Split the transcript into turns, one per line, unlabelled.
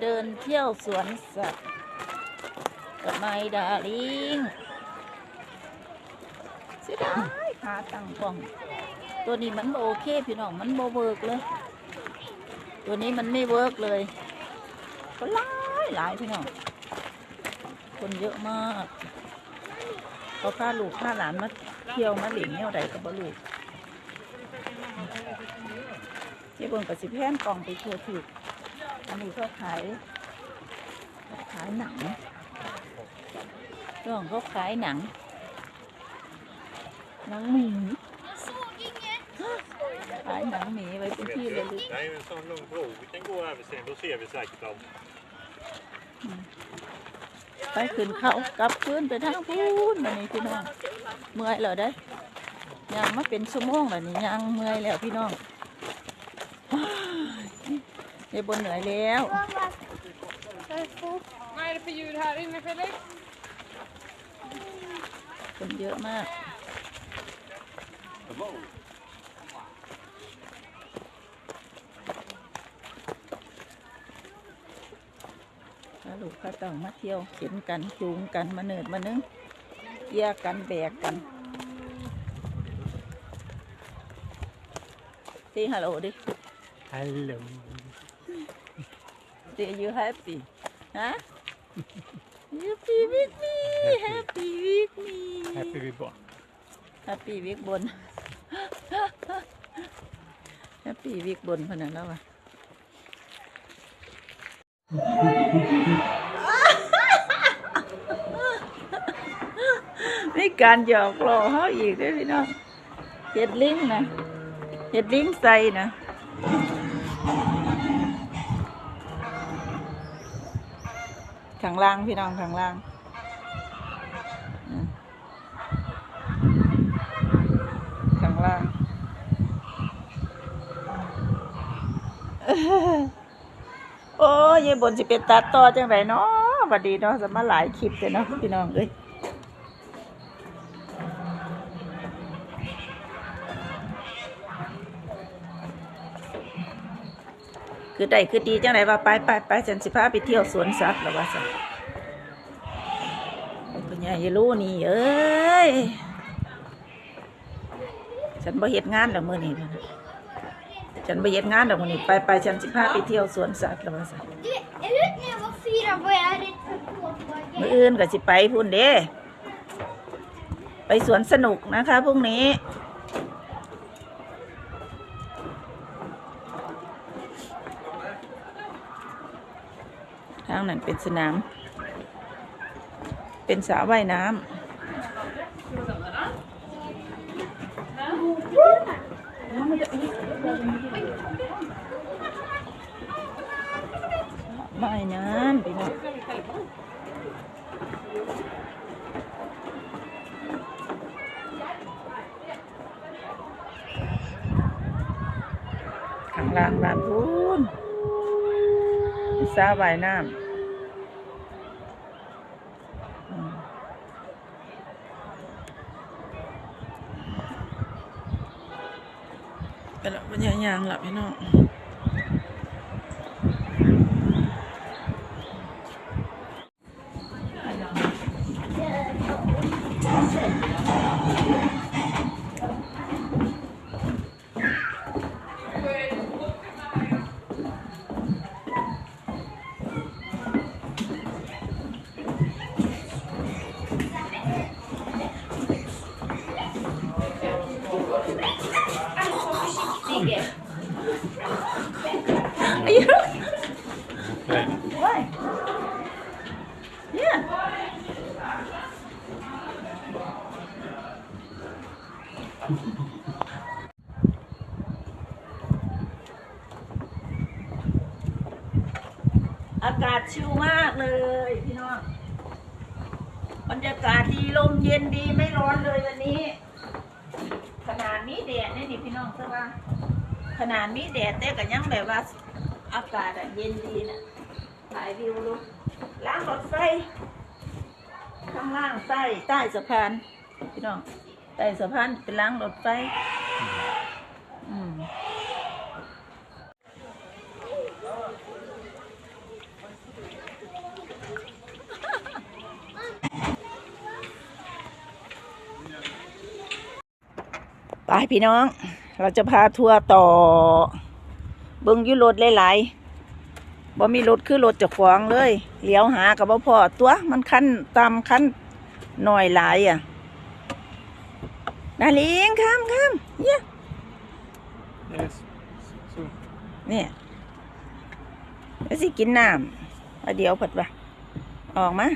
เดินเที่ยวสวนสัตว์กับไมดาลิงเสียดายขาตั้งกล้อง ตัวนี้มันโอเคพี่น้องมันโบเวิร์กเลย ตัวนี้มันไม่เวิร์กเลยก็หลายหลายพี่น้องคนเยอะมากเขาพาลูกพาหลานมาเที่ยวมาหลิงเที่ยใดกับบลูกเจ้าบนกับสิแพนกล่องไปทัวร์ถูก อันนี้ก็ขายขายหนังเรื่องเขาขายหนัง หนังหมีขายหนังหมีไว้เป็นที่เลยลูก
Nej, men sån lugn bro. Vi kan gå över sen. Då ser vi säkert dem.
ไปขึ้นเขากลับคืนไปทางพูนมานี่พี่น้อง เมื่อยแล้วได้อยางมาเป็นชั่วโมงแล้วนี่ยางเมื่อยแล้วพี่น้อง เดี๋ยวบนเหนื่อยแล้ว
Vad är det för ljud här inne Felix?
คนเยอะมากถ้าลูกก็ต้องมาเที่ยวเข็นกันจูงกันมาเนิดมานึงเกียร์กันแบกกันตีฮัลโหลดิ
Hello.
Are you happy? Huh? Happy with me. Happy with me.
Happy with what?
Happy with บน Happy with บนพนันแล้วอะมีการหยอกล้อเขาอีกเด้วยพี่น้องเห็ดลิงนะเห็ดลิงใส่นะ ข้างล่างพี่น้องข้างล่างข้างล่างโอ้ยบนสิเป็นตัดต่อจังไรเนาะบัดดีเนาะจะมาหลายคลิปเลยเนาะพี่น้องเอ้ย คือได้คือดีจังไรว่าไปไปไปฉันสิพาไปเที่ยวสวนสัตว์แล้วว่าสัคุณยายรู้นี่เอ้ยฉันบ่เฮ็ดงานแล้วมื้อนี้นะฉันบ่เฮ็ดงานแล้วมื้อนี้ไปไปฉันสิพาไปเที่ยวสวนสัตว์แล้วว่าสั
Du, jag vet när jag var fyra var jag rädd för kåtbaggar.
มื้ออื่นก็สิไปพุ่นเด้ไปสวนสนุกนะคะพรุ่งนี้ ทางนั้นเป็นสนาม เป็นสระว่ายน้ำว่ายน้ำพี่น้องข้างล่างบ้านพู สาว่ายน้ำอืมไปแล้วเป็นยังยังหลับพี่น้อง อายุ
Nej.
Why? Yeah. อากาศชิลมากเลยพี่น้องบรรยากาศดีลมเย็นดีไม่ร้อนเลยวันนี้ ขนาดนี้แดดนี่นี่พี่น้องใช่ปะขนาดนี้แดดแต่ก็ยังแบบว่า อากาศอะเย็นดีนะถ่ายวิวดูล้างรถไฟ ข้างล่างใต้ใต้สะพานพี่น้องใต้สะพานเป็นล้างรถไฟอืมไปพี่น้อง เราจะพาทัวร์ต่อ เบิ้งอยุรถหลายๆบ่มีรถคือรถเจะขวางเลยเลี้ยวหากับบ่พอตัวมันคันตามคันหน่อยหลายอะดาลิงข้ามข้ามเยี่ย
Yes. Så.
เนี่ยแล้วสิกินน้ำเอาเดี๋ยวผัดว่าออกมา